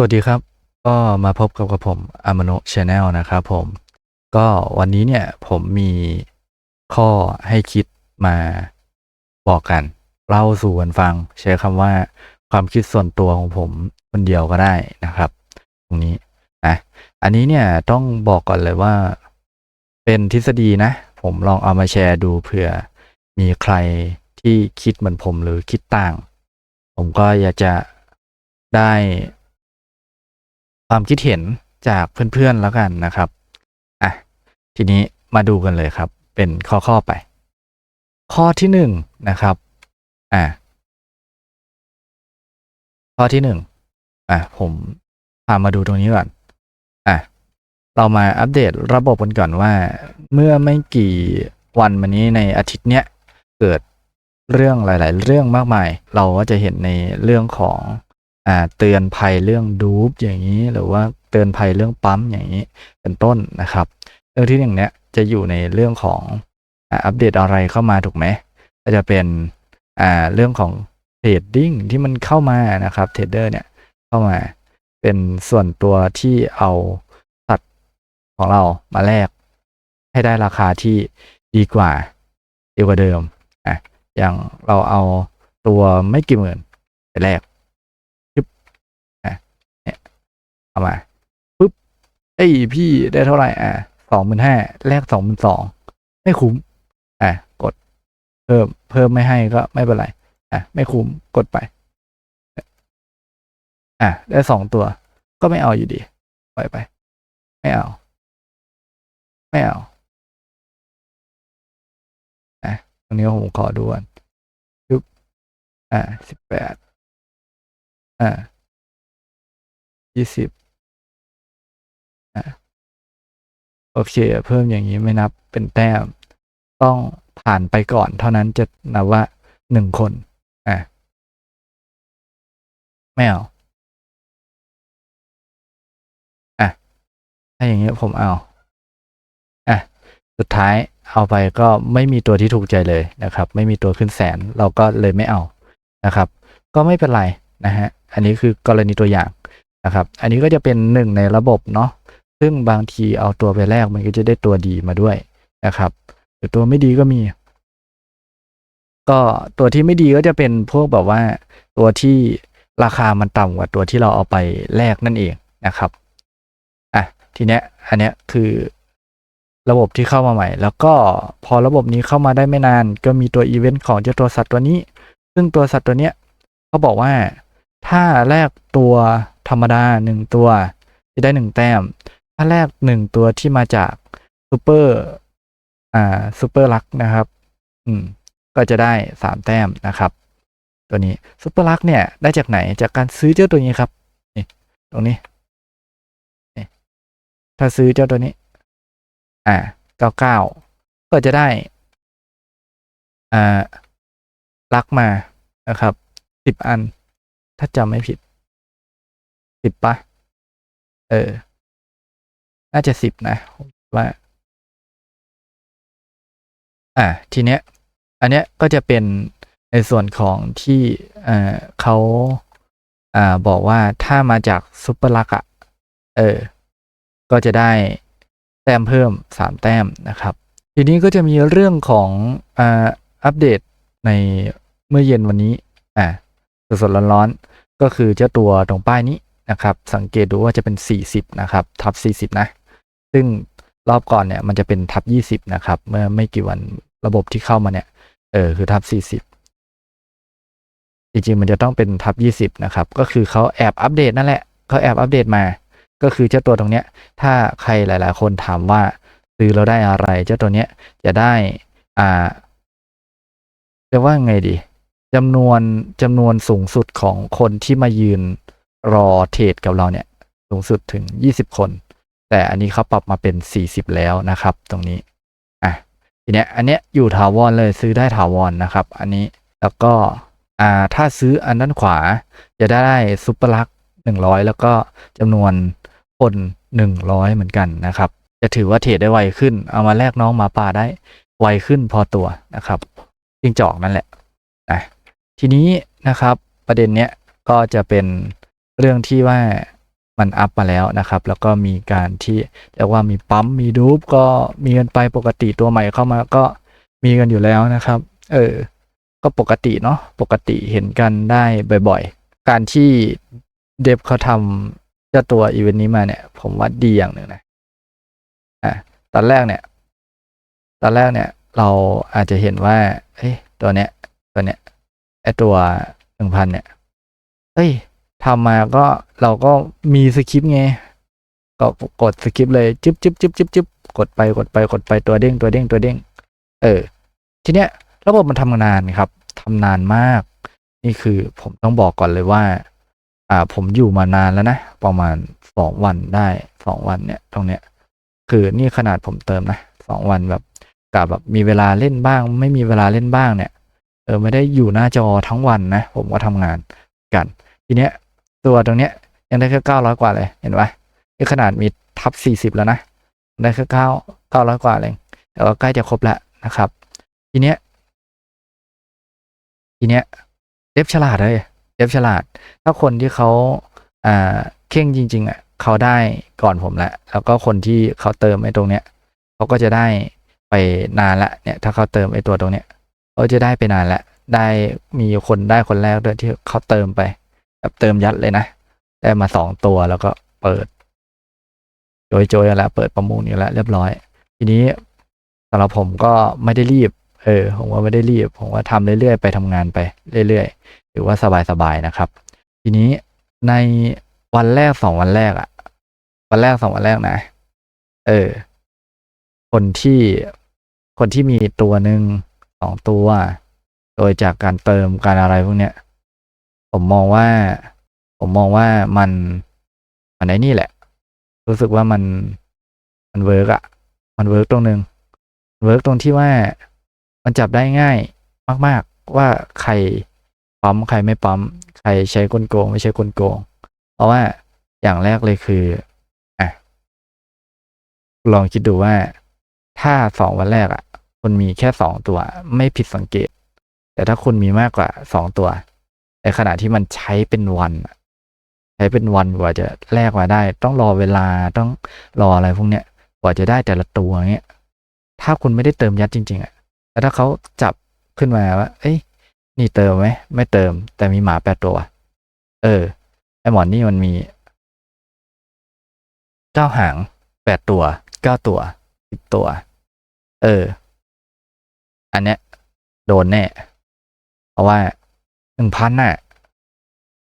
สวัสดีครับ ก็มาพบกับกับผมอามโนชาแนลนะครับผม ก็วันนี้เนี่ยผมมีข้อให้คิดมาบอกกัน เล่าสู่กันฟัง ใช้คำว่าความคิดส่วนตัวของผมคนเดียวก็ได้นะครับ ตรงนี้นะอันนี้เนี่ยต้องบอกก่อนเลยว่า เป็นทฤษฎีนะ ผมลองเอามาแชร์ดูเผื่อมีใครที่คิดเหมือนผมหรือคิดต่าง ผมก็อยากจะได้ ความคิดเห็นจากเพื่อนๆแล้วกันนะครับอะทีนี้มาดูกันเลยครับ เป็นข้อๆไป ข้อที่หนึ่งนะครับอะข้อที่หนึ่งอะผมพามาดูตรงนี้ก่อนอะเรามาอัปเดตระบบกันก่อนว่า เมื่อไม่กี่วันมานี้ในอาทิตย์เนี้ยเกิดเรื่องหลาย ๆ เรื่องมากมาย เราก็จะเห็นในเรื่องของ เตือนภัยเรื่องดูปอย่างนี้ หรือว่าเตือนภัยเรื่องปั๊มอย่างนี้ เป็นต้นนะครับเรื่องที่หนึ่งเนี้ยจะอยู่ในเรื่องของอัปเดตอะไรเข้ามาถูกไหมก็จะเป็นเรื่องของเทรดดิ้งที่มันเข้ามานะครับเทรดเดอร์เนี่ยเข้ามาเป็นส่วนตัวที่เอาสัตว์ของเรามาแลกให้ได้ราคาที่ดีกว่าดีกว่าเดิมอะอย่างเราเอาตัวไม่กี่หมื่นไปแลก เอามาปุ๊บเอ้พี่ได้เท่าไหร่อะสองหมื่นห้าแลกสองหมื่นสองไม่คุ้มอะกดเพิ่มเพิ่มไม่ให้ก็ไม่เป็นไรอะไม่คุ้มกดไป อะได้สองตัว ก็ไม่เอาอยู่ดีปล่อยไป ไม่เอา ไม่เอาอะตรงนี้ผมขอดูก่อนปุ๊บอะสิบแปดอะยี่สิบ โอเค เพิ่มอย่างนี้ไม่นับเป็นแต้ม ต้องผ่านไปก่อนเท่านั้นจะนับว่าหนึ่งคนอะไม่เอาอะถ้าอย่างนี้ผมเอาอะสุดท้ายเอาไปก็ไม่มีตัวที่ถูกใจเลยนะครับ ไม่มีตัวขึ้นแสนเราก็เลยไม่เอานะครับ ก็ไม่เป็นไรนะฮะอันนี้คือกรณีตัวอย่างนะครับ อันนี้ก็จะเป็นหนึ่งในระบบเนาะ ซึ่งบางทีเอาตัวไปแลกมันก็จะได้ตัวดีมาด้วยนะครับหรือตัวไม่ดีก็มี ก็ตัวที่ไม่ดีก็จะเป็นพวกแบบว่า ตัวที่ราคามันต่ำกว่าตัวที่เราเอาไปแลกนั่นเองนะครับอะทีเนี้ยอันเนี้ยคือระบบที่เข้ามาใหม่ แล้วก็พอระบบนี้เข้ามาได้ไม่นาน ก็มีตัวอีเวนต์ของเจ้าตัวสัตว์ตัวนี้ ซึ่งตัวสัตว์ตัวเนี้ยเขาบอกว่าถ้าแลกตัวธรรมดาหนึ่งตัวจะได้หนึ่งแต้ม ถ้าแรกหนึ่งตัวที่มาจากซูเปอร์อ่าซูเปอร์ลักนะครับ อืม ก็จะได้สามแต้มนะครับ ตัวนี้ซูเปอร์ลักเนี่ยได้จากไหนจากการซื้อเจ้าตัวนี้ครับนี่ตรงนี้นี่ถ้าซื้อเจ้าตัวนี้ อ่าเก้าเก้าก็จะได้ อ่าลักมานะครับสิบอัน ถ้าจำไม่ผิดสิบปะเออ น่าจะสิบนะว่า อ่าทีเนี้ย อันเนี้ยก็จะเป็นในส่วนของที่เอ่อเขาอ่าบอกว่าถ้ามาจากซุปเปอร์ลักอะเออ ก็จะได้แต้มเพิ่มสามแต้มนะครับ ทีนี้ก็จะมีเรื่องของอ่าอัปเดตในเมื่อเย็นวันนี้ อ่าสดๆร้อนๆก็คือเจ้าตัวตรงป้ายนี้นะครับ สังเกตดูว่าจะเป็น 40 นะครับ ทับ 40 นะ ซึ่งรอบก่อนเนี่ยมันจะเป็นทับ20นะครับ เมื่อไม่กี่วันระบบที่เข้ามาเนี่ย เออคือทับ40จริงๆมันจะต้องเป็นทับ20นะครับ ก็คือเขาแอบอัปเดตนั่นแหละเขาแอบอัปเดตมา ก็คือเจ้าตัวตรงเนี้ย ถ้าใครหลาย ๆ คนถามว่าซื้อเราได้อะไร เจ้าตัวเนี้ยจะได้อ่าจะว่าไงดีจำนวนจำนวนสูงสุดของคนที่มายืนรอเทรดกับเราเนี่ย สูงสุดถึง20คน แต่อันนี้เขาปรับมาเป็น 40 แล้วนะครับ ตรงนี้อะทีเนี้ยอันเนี้ยอยู่ถาวรเลยซื้อได้ถาวรนะครับ อันนี้แล้วก็อ่าถ้าซื้ออันด้านขวาจะได้ซุปเปอร์ลักหนึ่งร้อยแล้วก็จำนวนคนหนึ่งร้อยเหมือนกันนะครับ จะถือว่าเทรดได้ไวขึ้น เอามาแลกน้องหมาป่าได้ไวขึ้นพอตัวนะครับจิงจอกนั่นแหละนะทีนี้นะครับประเด็นเนี้ยก็จะเป็นเรื่องที่ว่า มันอัพมาแล้วนะครับ แล้วก็มีการที่เรียกว่ามีปั๊มมีดูปก็มีกันไปปกติตัวใหม่เข้ามาก็มีกันอยู่แล้วนะครับ เออ ก็ปกติเนาะปกติเห็นกันได้บ่อยๆ การที่เดฟเขาทำเจ้าตัวอีเวนต์นี้มาเนี่ย ผมว่าดีอย่างหนึ่งนะอะตอนแรกเนี่ย ตอนแรกเนี่ย เราอาจจะเห็นว่าเฮ้ยตัวเนี้ยตัวเนี้ยไอตัวหนึ่งพันเนี่ยเฮ้ย ทำมาก็เราก็มีสคริปต์ไงก็กดสคริปต์เลยจึ๊บจึ๊บจึ๊บจึ๊บจึ๊บกดไปกดไปกดไปตัวเด้งตัวเด้งตัวเด้ง เออ ทีเนี้ยระบบมันทำงานครับทำนานมาก นี่คือผมต้องบอกก่อนเลยว่า อ่า ผมอยู่มานานแล้วนะ ประมาณสองวันได้สองวันเนี่ยตรงเนี้ย คือนี่ขนาดผมเติมนะสองวันแบบกับแบบมีเวลาเล่นบ้าง ไม่มีเวลาเล่นบ้างเนี่ย เออไม่ได้อยู่หน้าจอทั้งวันนะ ผมก็ทำงานกัน ทีเนี้ย ตัวตรงเนี้ยยังได้แค่เก้าร้อยกว่าเลยเห็นปะนี่ขนาดมีทับสี่สิบแล้วนะได้แค่เก้าเก้าร้อยกว่าเองแต่ว่าใกล้จะครบแล้วนะครับ ทีเนี้ยทีเนี้ยเดฟฉลาดเลยเดฟฉลาด ถ้าคนที่เขาอ่าเข่งจริง ๆอะเขาได้ก่อนผมแล้วแล้วก็คนที่เขาเติมไอ้ตรงเนี้ยเขาก็จะได้ไปนานละเนี่ย ถ้าเขาเติมไอ้ตัวตรงเนี้ยเขาจะได้ไปนานละได้มีคนได้คนแรกด้วยที่เขาเติมไป แบบเติมยัดเลยนะ ได้มาสองตัวแล้วก็เปิด โจยโจยๆแล้วเปิดประมูลอยู่แล้วเรียบร้อย ทีนี้สำหรับผมก็ไม่ได้รีบ เออ ผมว่าไม่ได้รีบ ผมว่าทำเรื่อยๆไปทำงานไปเรื่อยๆหรือว่าสบายๆนะครับ ทีนี้ในวันแรกสองวันแรกอะวันแรกสองวันแรกนะ เออ คนที่คนที่มีตัวหนึ่งสองตัว โดยจากการเติมการอะไรพวกเนี้ย ผมมองว่า ผมมองว่ามันมันไอ้นี่แหละ รู้สึกว่ามันมันเวิร์กอะมันเวิร์กตรงนึงเวิร์กตรงที่ว่ามันจับได้ง่ายมาก ๆ ว่าใครปั๊มใครไม่ปั๊มใครใช้กลโกง ไม่ใช่กลโกง เพราะว่าอย่างแรกเลยคืออะลองคิดดูว่าถ้าสองวันแรกอะคุณมีแค่สองตัว ไม่ผิดสังเกต แต่ถ้าคุณมีมากกว่าสองตัว ในขณะที่มันใช้เป็นวันใช้เป็นวันกว่าจะแลกมาได้ ต้องรอเวลาต้องรออะไรพวกเนี้ยกว่าจะได้แต่ละตัวเงี้ย ถ้าคุณไม่ได้เติมยัดจริง ๆอะแล้วถ้าเขาจับขึ้นมาว่า เอ้ยนี่เติมไหมไม่เติม แต่มีหมาแปดตัว เออไอหมอนนี่มันมีเก้าหางแปดตัวเก้าตัวสิบตัว เออ อันเนี้ยโดนแน่ เพราะว่า หนึ่งพันน่ะ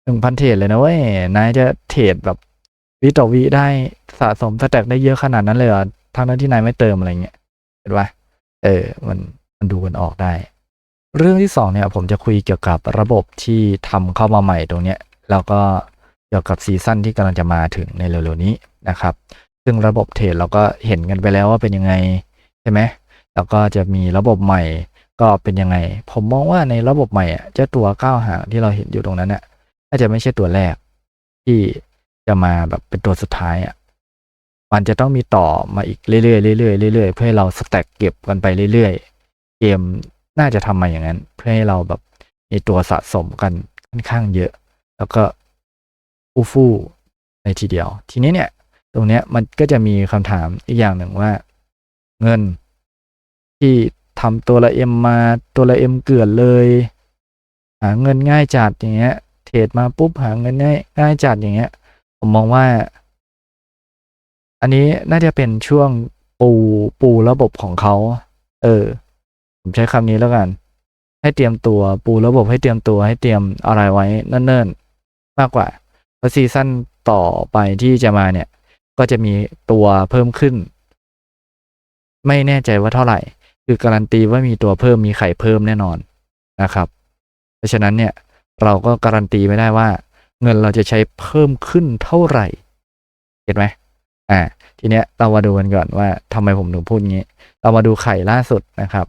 หนึ่งพันเทรดเลยนะเว้ยนายจะเทรดแบบวิต่อวิได้สะสมสแต็กได้เยอะขนาดนั้นเลยเหรอทั้งนั้นที่นายไม่เติมอะไรเงี้ยเห็นปะเออ มันมันดูกันออกได้ เรื่องที่สองเนี่ยผมจะคุยเกี่ยวกับระบบที่ทำเข้ามาใหม่ตรงเนี้ยแล้วก็เกี่ยวกับซีซั่นที่กำลังจะมาถึงในเร็วๆนี้นะครับ ซึ่งระบบเทรดเราก็เห็นกันไปแล้วว่าเป็นยังไงใช่ไหมแล้วก็จะมีระบบใหม่ ก็เป็นยังไง ผมมองว่าในระบบใหม่อะเจ้าตัวก้าวหางที่เราเห็นอยู่ตรงนั้นน่ะน่าจะไม่ใช่ตัวแรก ที่จะมาแบบเป็นตัวสุดท้ายอะมันจะต้องมีต่อมาอีกเรื่อยๆเรื่อยๆเรื่อยๆเพื่อให้เราสแต็กเก็บกันไปเรื่อยๆ เกมน่าจะทำมาอย่างนั้น เพื่อให้เราแบบมีตัวสะสมกันค่อนข้างเยอะ แล้วก็ฟูฟู่ในทีเดียว ทีนี้เนี่ย ตรงเนี้ยมันก็จะมีคำถามอีกอย่างหนึ่งว่า เงินที่ ทำตัวละเอ็มมาตัวละเอ็มเกือนเลย หาเงินง่ายจัดอย่างเงี้ย เทรดมาปุ๊บหาเงินง่ายง่ายจัดอย่างเงี้ย ผมมองว่า อันนี้น่าจะเป็นช่วงปูปูระบบของเขา เออ ผมใช้คำนี้แล้วกัน ให้เตรียมตัวปูระบบให้เตรียมตัวให้เตรียมอะไรไว้เนิ่นๆมากกว่าพราะซีซั่นต่อไปที่จะมาเนี่ย ก็จะมีตัวเพิ่มขึ้น ไม่แน่ใจว่าเท่าไหร่ คือการันตีว่ามีตัวเพิ่มมีไข่เพิ่มแน่นอนนะครับ เพราะฉะนั้นเนี่ยเราก็การันตีไม่ได้ว่า เงินเราจะใช้เพิ่มขึ้นเท่าไหร่ เห็นไหมอ่าทีเนี้ยเรามาดูกันก่อนว่าทำไมผมถึงพูดงี้ เรามาดูไข่ล่าสุดนะครับ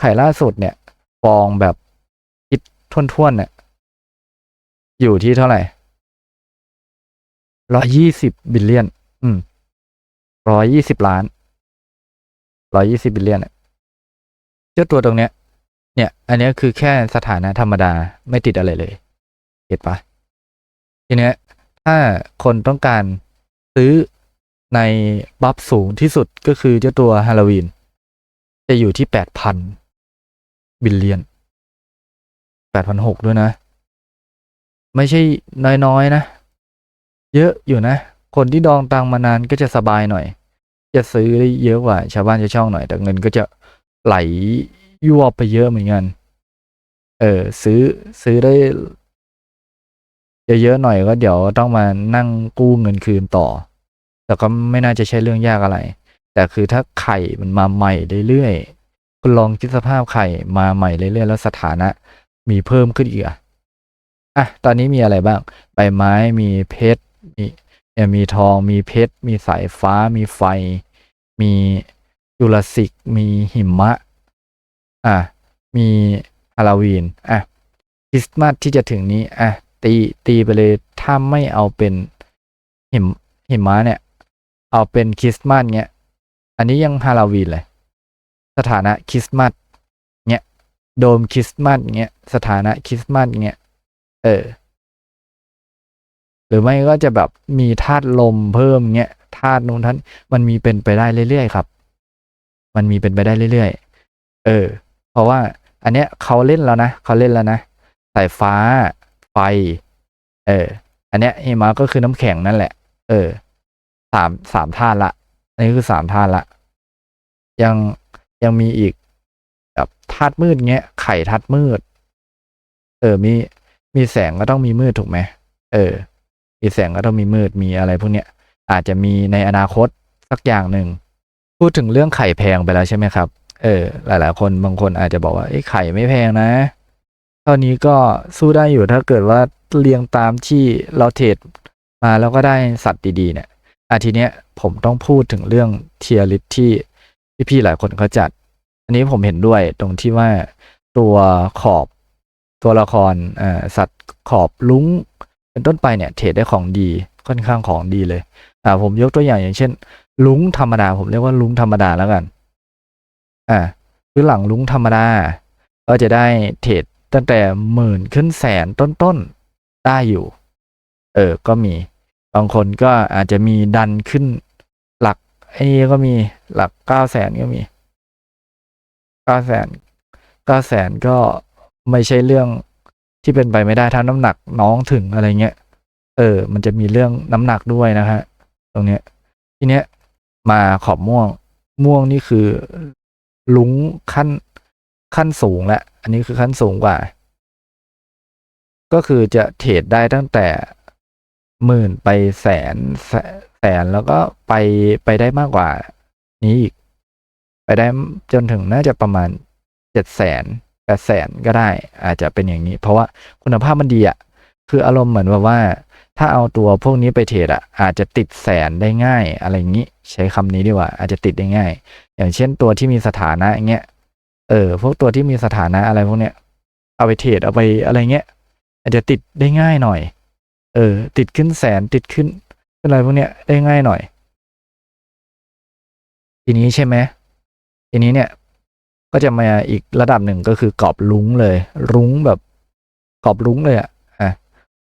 ไข่ล่าสุดเนี่ยฟองแบบคิดท่วนๆเนี่ยอยู่ที่เท่าไหร่ร้อยยี่สิบบิลเลียน อืมร้อยยี่สิบล้านร้อยยี่สิบบิลเลียนเนี่ย เจ้าตัวตรงเนี้ย เนี่ย อันนี้คือแค่สถานะธรรมดาไม่ติดอะไรเลย เห็นปะทีเนี้ยถ้าคนต้องการซื้อในบัฟสูงที่สุดก็คือเจ้าตัวฮาโลวีนจะอยู่ที่แปดพันบิลเลียนแปดพันหกด้วยนะ ไม่ใช่น้อยๆนะเยอะอยู่นะ คนที่ดองตังมานานก็จะสบายหน่อย จะซื้อได้เยอะกว่า ชาวบ้านชาช่องหน่อย แต่เงินก็จะ ไหลยั่วไปเยอะเหมือนกัน เออ ซื้อซื้อได้เยอะๆหน่อยก็เดี๋ยวต้องมานั่งกู้เงินคืนต่อ แต่ก็ไม่น่าจะใช่เรื่องยากอะไร แต่คือถ้าไข่มันมาใหม่เรื่อยๆคุณลองคิดสภาพไข่มาใหม่เรื่อยๆแล้วสถานะ มีเพิ่มขึ้นอีกอะอะ ตอนนี้มีอะไรบ้าง ใบไม้มีเพชร มีเนี่ยมีทอง มีเพชร มีสายฟ้า มีไฟ มี ยูราสิกมีหิมะ อะ มีฮาโลวีน อะ คริสต์มาสที่จะถึงนี้ อะ ตี ตีไปเลย ถ้าไม่เอาเป็นหิมหิมะเนี่ย เอาเป็นคริสต์มาสเงี้ย อันนี้ยังฮาโลวีนเลย สถานะคริสต์มาสเงี้ย โดมคริสต์มาสเงี้ย สถานะคริสต์มาสเงี้ย เออ หรือไม่ก็จะแบบมีธาตุลมเพิ่มเงี้ย ธาตุนู้นท่านมันมีเป็นไปได้เรื่อยๆครับ มันมีเป็นไปได้เรื่อยๆ เออ เพราะว่าอันเนี้ยเขาเล่นแล้วนะเขาเล่นแล้วนะสายฟ้าไฟ เออ อันเนี้ยหิมะก็คือน้ำแข็งนั่นแหละ เออสามสามธาตุละนนี้คือสามธาตุละ ยังยังมีอีกแบบธาตุมืดเงี้ย ไข่ธาตุมืด เออ มีมีแสงก็ต้องมีมืดถูกไหมเออ มีแสงก็ต้องมีมืดมีอะไรพวกเนี้ยอาจจะมีในอนาคตสักอย่างหนึ่ง พูดถึงเรื่องไข่แพงไปแล้วใช่ไหมครับ เออ หลาย ๆ คนบางคนอาจจะบอกว่าไอ้ไข่ไม่แพงนะ เท่านี้ก็สู้ได้อยู่ถ้าเกิดว่าเรียงตามที่เราเทรดมาแล้วก็ได้สัตว์ดี ๆ เนี่ยอาทีเนี้ยผมต้องพูดถึงเรื่องเทียริที่พี่ ๆ หลายคนเขาจัด อันนี้ผมเห็นด้วยตรงที่ว่าตัวขอบตัวละครอ่อสัตว์ขอบลุ้ง เป็นต้นไปเนี่ยเทรดได้ของดีค่อนข้างของดีเลย อ่าผมยกตัวอย่างอย่างเช่น ลุงธรรมดา ผมเรียกว่าลุงธรรมดาแล้วกัน อ่าคือหลังลุงธรรมดา ก็จะได้เทรดตั้งแต่หมื่นขึ้นแสนต้นๆได้อยู่ เออ ก็มี บางคนก็อาจจะมีดันขึ้นหลักไอ้นี่ก็มีหลักเก้าแสนก็มีเก้าแสนเก้าแสนก็ไม่ใช่เรื่องที่เป็นไปไม่ได้ถ้าน้ำหนักน้องถึงอะไรเงี้ย เออ มันจะมีเรื่องน้ำหนักด้วยนะฮะ ตรงเนี้ยทีเนี้ยมาขอบม่วงม่วงนี่คือลุงขั้นขั้นสูงแล้วอันนี้คือขั้นสูงกว่า ก็คือจะเทรดได้ตั้งแต่หมื่นไปแสนแสแสนแล้วก็ไปไปได้มากกว่า นี้อีก ไปได้จนถึงน่าจะประมาณเจ็ดแสนแปดแสนก็ได้ อาจจะเป็นอย่างนี้ เพราะว่าคุณภาพมันดีอะคืออารมณ์เหมือนแบบว่า ถ้าเอาตัวพวกนี้ไปเทรดอะอาจจะติดแสนได้ง่าย อะไรอย่างนี้ ใช้คำนี้ดีกว่า อาจจะติดได้ง่าย อย่างเช่นตัวที่มีสถานะอย่างเงี้ยเออ พวกตัวที่มีสถานะอะไรพวกเนี้ยเอาไปเทรดเอาไปอะไรเงี้ย อาจจะติดได้ง่ายหน่อย เออ ติดขึ้นแสนติดขึ้นอะไรพวกเนี้ยได้ง่ายหน่อย ทีนี้ใช่ไหมทีนี้เนี่ยก็จะมาอีกระดับหนึ่งก็คือกรอบลุ้งเลย รุ้งแบบกรอบรุ้งเลยอะ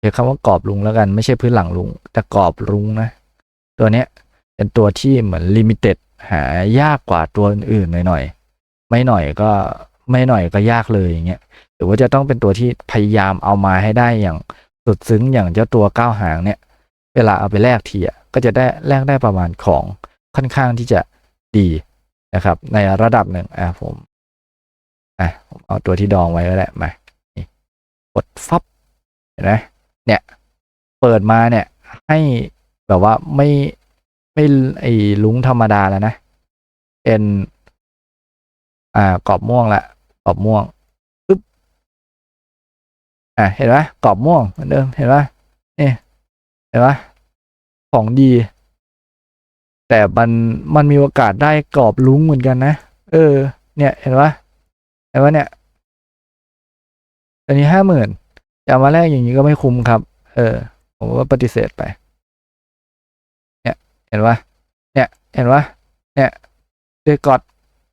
อะเรียกคำว่ากรอบรุ้งแล้วกัน ไม่ใช่พื้นหลังรุ้งแต่กรอบรุ้งนะ ตัวเนี้ยเป็นตัวที่เหมือนลิมิเต็ดหายากกว่าตัวอื่นๆหน่อยๆไม่หน่อยก็ไม่หน่อยก็ยากเลยอย่างเงี้ยหรือว่าจะต้องเป็นตัวที่พยายามเอามาให้ได้อย่างสุดซึ้งอย่างเจ้าตัวก้าวหางเนี่ย เวลาเอาไปแลกทีอะก็จะได้แลกได้ประมาณของค่อนข้างที่จะดีนะครับ ในระดับหนึ่งอะผมอะผมเอาตัวที่ดองไว้ก็ได้มานี่กดฟับเห็นไหม เนี่ยเปิดมาเนี่ย ให้แบบว่าไม่ไม่ไอ้ลุงธรรมดาแล้วนะเป็นอ่ากรอบม่วงละกรอบม่วงปึ๊บอะเห็นไหมกรอบม่วงเหมือนเดิมเห็นไหมนี่เห็นไหมของดี แต่มันมันมีโอกาสได้กรอบลุงเหมือนกันนะเออ เนี่ย เห็นไหมเห็นไหมเนี่ย ตอนนี้ห้าหมื่น จะเอามาแลกอย่างนี้ก็ไม่คุ้มครับ เออ ผมว่าปฏิเสธไป เนี่ย เห็นปะเนี่ย เห็นปะเนี่ยเดกอด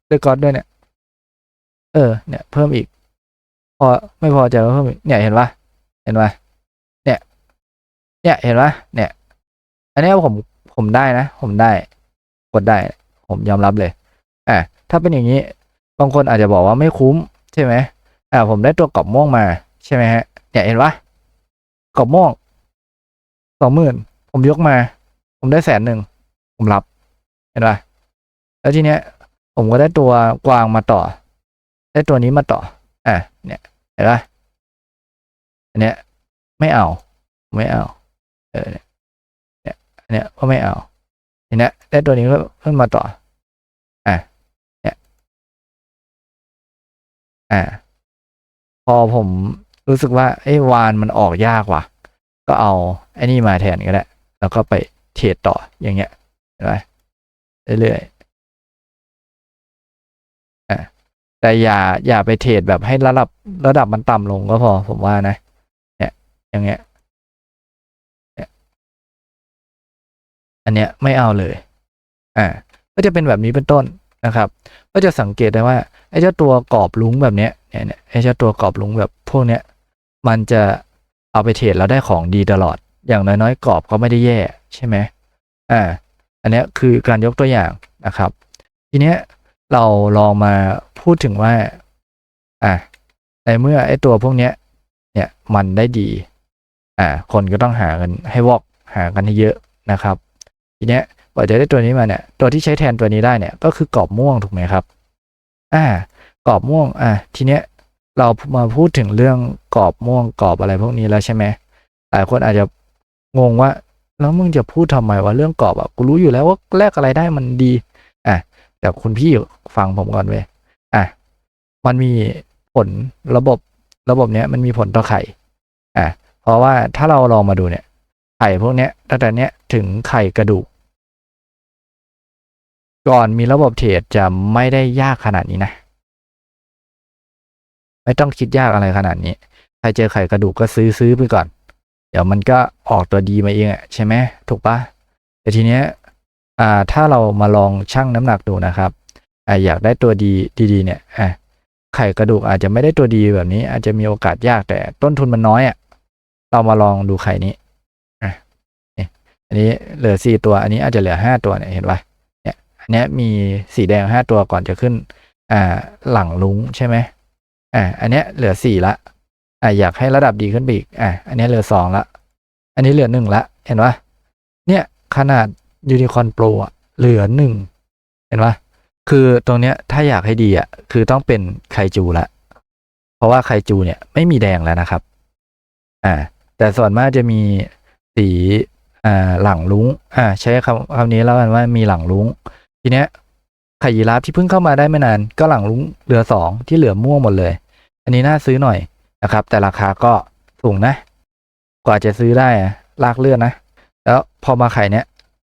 เดกอดด้วยเนี่ย เออ เนี่ย เพิ่มอีก พอไม่พอใจก็เพิ่มอีก เนี่ย เห็นปะเห็นปะเนี่ย เนี่ย เห็นปะเนี่ย อันนี้ผม ผมได้นะ ผมได้ กดได้ ผมยอมรับเลย อะ ถ้าเป็นอย่างนี้ บางคนอาจจะบอกว่าไม่คุ้มใช่ไหมอ่าผมได้ตัวกรอบม่วงมาใช่ไหมฮะ เนี่ยเห็นปะกรอบม่วงสองหมื่นผมยกมา ผมได้แสนหนึ่งผมรับ เห็นปะแล้วทีเนี้ย ผมก็ได้ตัวกวางมาต่อ ได้ตัวนี้มาต่อ อะ เนี่ย เห็นปะอันเนี้ย ไม่เอา ไม่เอา เออเนี่ยอันเนี้ยก็ไม่เอาทีเนี้ยได้ตัวนี้ก็ขึ้นมาต่อ อะ เนี่ย อ่าพอผม รู้สึกว่าไอ้วานมันออกยากว่ะ ก็เอาไอ้นี่มาแทนก็ได้ แล้วก็ไปเทรดต่ออย่างเงี้ยเห็นไหมเรื่อยๆอะแต่อย่าอย่าไปเทรดแบบให้ระดับระดับมันต่ำลงก็พอ ผมว่านะ เนี่ย อย่างเงี้ยอันเนี้ยไม่เอาเลย อ่า ก็จะเป็นแบบนี้เป็นต้นนะครับ ก็จะสังเกตได้ว่าไอ้เจ้าตัวกรอบลุงแบบเนี้ยเนี่ยเนี่ยไอ้เจ้าตัวกรอบลุงแบบพวกเนี้ย มันจะเอาไปเทรดแล้วได้ของดีตลอด อย่างน้อยๆ กรอบก็ไม่ได้แย่ใช่ไหมอ่า อันนี้คือการยกตัวอย่างนะครับ ทีเนี้ยเราลองมาพูดถึงว่า อ่าในเมื่อไอ้ตัวพวกเนี้ย เนี่ยมันได้ดี อ่า คนก็ต้องหากันให้วอกหากันให้เยอะนะครับ ทีเนี้ยกว่าจะได้ตัวนี้มาเนี่ย ตัวที่ใช้แทนตัวนี้ได้เนี่ย ก็คือกรอบม่วงถูกไหมครับ อ่ากรอบม่วง อ่าทีเนี้ย เรามาพูดถึงเรื่องกรอบม่วงกรอบอะไรพวกนี้แล้วใช่ไหมหลายคนอาจจะงงว่า แล้วมึงจะพูดทำไมว่าเรื่องกรอบอะกูรู้อยู่แล้วว่าแลกอะไรได้มันดีอะแต่คุณพี่ฟังผมก่อนเว้ยอะมันมีผลระบบระบบเนี้ยมันมีผลต่อไข่อะเพราะว่าถ้าเราลองมาดูเนี่ยไข่พวกเนี้ยตั้งแต่เนี้ยถึงไข่กระดูก ก่อนมีระบบเทรดจะไม่ได้ยากขนาดนี้นะ ไม่ต้องคิดยากอะไรขนาดนี้ ใครเจอไข่กระดูกก็ซื้อซื้อไปก่อน เดี๋ยวมันก็ออกตัวดีมาเองอะใช่ไหมถูกปะแต่ทีเนี้ยอ่าถ้าเรามาลองชั่งน้ำหนักดูนะครับอ่าอยากได้ตัวดีดีๆเนี่ยอะไข่กระดูกอาจจะไม่ได้ตัวดีแบบนี้ อาจจะมีโอกาสยากแต่ต้นทุนมันน้อยอะ่ะเรามาลองดูไข่นี้อะนี่อันนี้เหลือสี่ตัว อันนี้อาจจะเหลือห้าตัวเนี่ยเห็นปะเนี่ยอันเนี้ยมีสีแดงห้าตัวก่อนจะขึ้นอ่าหลังลุงใช่ไหม อ่าอันเนี้ยเหลือสี่ละอ่าอยากให้ระดับดีขึ้นไปอีกอ่าอันเนี้ยเหลือสองละ อันนี้เหลือหนึ่งละ เห็นปะเนี่ยขนาดยูนิคอนโปรอะเหลือหนึ่งเห็นปะคือตรงเนี้ยถ้าอยากให้ดีอะคือต้องเป็นไคจูละเพราะว่าไคจูเนี่ยไม่มีแดงแล้วนะครับอ่าแต่ส่วนมากจะมีสีอ่าหลังลุงอ่าใช้คำคำนี้แล้วกันว่ามีหลังลุงทีเนี้ยไข่ยีราฟที่เพิ่งเข้ามาได้ไม่นาน ก็หลังลุงเหลือสองที่เหลือม่วงหมดเลย อันนี้น่าซื้อหน่อยนะครับ แต่ราคาก็สูงนะ กว่าจะซื้อได้ลากเลือดนะ แล้วพอมาไข่เนี้ย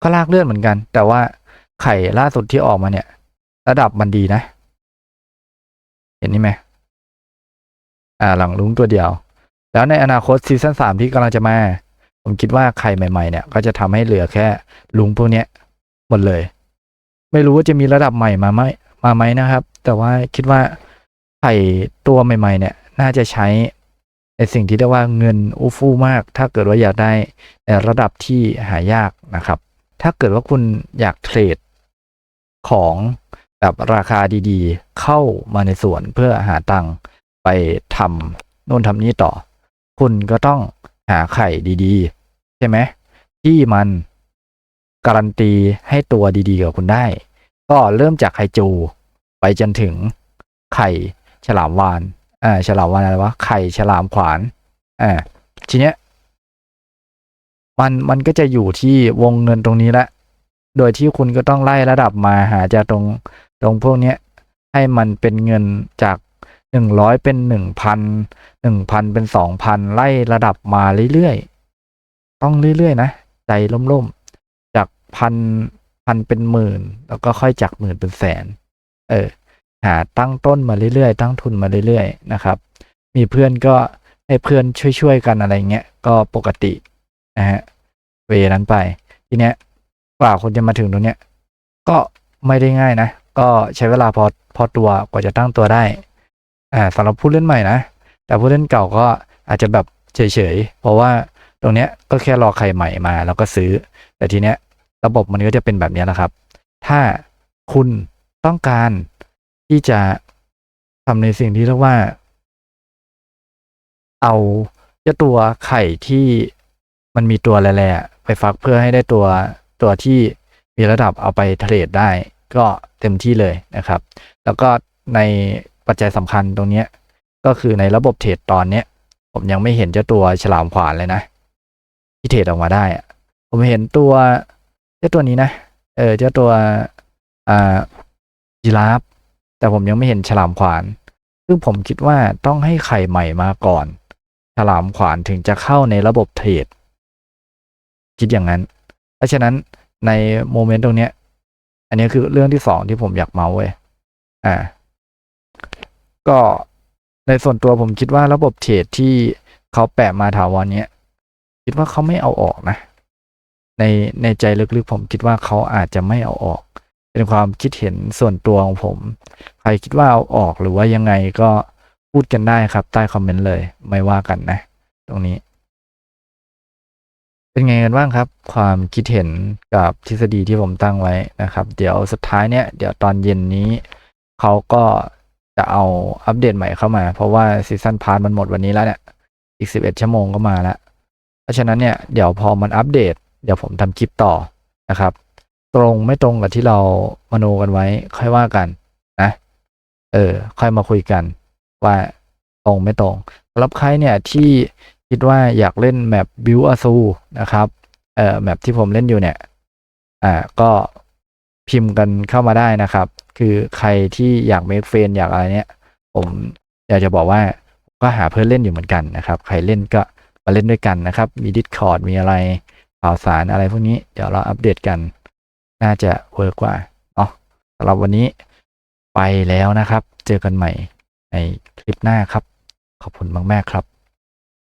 ก็ลากเลือดเหมือนกัน แต่ว่าไข่ล่าสุดที่ออกมาเนี่ย ระดับมันดีนะ เห็นนี่ไหมอ่าหลังลุงตัวเดียว แล้วในอนาคตซีซั่นสามที่กำลังจะมา ผมคิดว่าไข่ใหม่ ๆ เนี่ย ก็จะทำให้เหลือแค่ลุงพวกเนี้ยหมดเลย ไม่รู้ว่าจะมีระดับใหม่มาไหมมาไหมนะครับ แต่ว่าคิดว่า ไข่ตัวใหม่ ๆ เนี่ย น่าจะใช้ในสิ่งที่เรียกว่าเงินอู้ฟู่มาก ถ้าเกิดว่าอยากได้ในระดับที่หายากนะครับ ถ้าเกิดว่าคุณอยากเทรดของแบบราคาดีๆ เข้ามาในสวนเพื่อหาตังค์ไปทำโน่นทำนี่ต่อ คุณก็ต้องหาไข่ดีๆ ใช่ไหมที่มันการันตีให้ตัวดีๆ กับคุณได้ ก็เริ่มจากไข่จู ไปจนถึงไข่ ฉลามวานอ่าฉลามวานอะไรวะไข่ฉลามขวานอ่าทีเนี้ยมันมันก็จะอยู่ที่วงเงินตรงนี้แหละ โดยที่คุณก็ต้องไล่ระดับมาหาจากตรงตรงพวกเนี้ยให้มันเป็นเงินจากหนึ่งร้อยเป็นหนึ่งพันหนึ่งพันเป็นสองพันไล่ระดับมาเรื่อยๆ ต้องเรื่อยๆ นะ ใจล่มๆ จากพันพันเป็นหมื่น แล้วก็ค่อยจากหมื่นเป็นแสน เออ หาตั้งต้นมาเรื่อยๆ ตั้งทุนมาเรื่อยๆนะครับ มีเพื่อนก็ให้เพื่อนช่วยๆกันอะไรเงี้ยก็ปกตินะฮะเวนั้นไป ทีเนี้ยกว่าคนจะมาถึงตรงเนี้ยก็ไม่ได้ง่ายนะ ก็ใช้เวลาพอพอตัวกว่าจะตั้งตัวได้อ่าสำหรับผู้เล่นใหม่นะ แต่ผู้เล่นเก่าก็อาจจะแบบเฉยๆ เพราะว่าตรงเนี้ยก็แค่รอใครใหม่มาแล้วก็ซื้อ แต่ทีเนี้ยระบบมันก็จะเป็นแบบนี้แหละครับ ถ้าคุณต้องการ ที่จะทำในสิ่งที่เรียกว่า เอาเจ้าตัวไข่ที่มันมีตัวแร่ๆไปฟักเพื่อให้ได้ตัวตัวที่มีระดับเอาไปเทรดได้ ก็เต็มที่เลยนะครับ แล้วก็ในปัจจัยสำคัญตรงเนี้ยก็คือในระบบเทรดตอนเนี้ยผมยังไม่เห็นเจ้าตัวฉลามขวานเลยนะ ที่เทรดออกมาได้ผมเห็นตัวเจ้าตัวนี้นะ เออเจ้าตัวอ่ายีราฟ แต่ผมยังไม่เห็นฉลามขวาน ซึ่งผมคิดว่าต้องให้ไข่ใหม่มาก่อน ฉลามขวานถึงจะเข้าในระบบเทรด คิดอย่างนั้น เพราะฉะนั้นในโมเมนต์ตรงเนี้ย อันนี้คือเรื่องที่สองที่ผมอยากเมาส์เว้ย อ่า ก็ในส่วนตัวผมคิดว่าระบบเทรดที่เขาแปะมาถาวรเนี้ย คิดว่าเขาไม่เอาออกนะ ในในใจลึกๆผมคิดว่าเขาอาจจะไม่เอาออก เป็นความคิดเห็นส่วนตัวของผม ใครคิดว่าเอาออกหรือว่ายังไงก็พูดกันได้ครับ ใต้คอมเมนต์เลย ไม่ว่ากันนะ ตรงนี้ เป็นไงกันบ้างครับ ความคิดเห็นกับทฤษฎีที่ผมตั้งไว้นะครับ เดี๋ยวสุดท้ายเนี่ย เดี๋ยวตอนเย็นนี้เขาก็จะเอาอัปเดตใหม่เข้ามา เพราะว่าซีซันพาร์ทมันหมดวันนี้แล้วเนี่ยอีกสิบเอ็ดชั่วโมงก็มาแล้ว เพราะฉะนั้นเนี่ย เดี๋ยวพอมันอัปเดต เดี๋ยวผมทำคลิปต่อนะครับ ตรงไม่ตรงกับที่เรามโนกันไว้ ค่อยว่ากันนะ เออ ค่อยมาคุยกัน ว่าตรงไม่ตรงสำหรับใครเนี่ยที่คิดว่าอยากเล่นแมปบิวอาซูนะครับ เอ่อแมปที่ผมเล่นอยู่เนี่ย อ่า ก็พิมพ์กันเข้ามาได้นะครับ คือใครที่อยากเมคเฟนอยากอะไรเนี่ย ผมอยากจะบอกว่าก็หาเพื่อนเล่นอยู่เหมือนกันนะครับ ใครเล่นก็มาเล่นด้วยกันนะครับ มี Discord มีอะไรข่าวสารอะไรพวกนี้ เดี๋ยวเราอัปเดตกัน น่าจะเวิร์กกว่าเนาะสำหรับวันนี้ไปแล้วนะครับ เจอกันใหม่ในคลิปหน้าครับ ขอบคุณมาก ๆ ครับ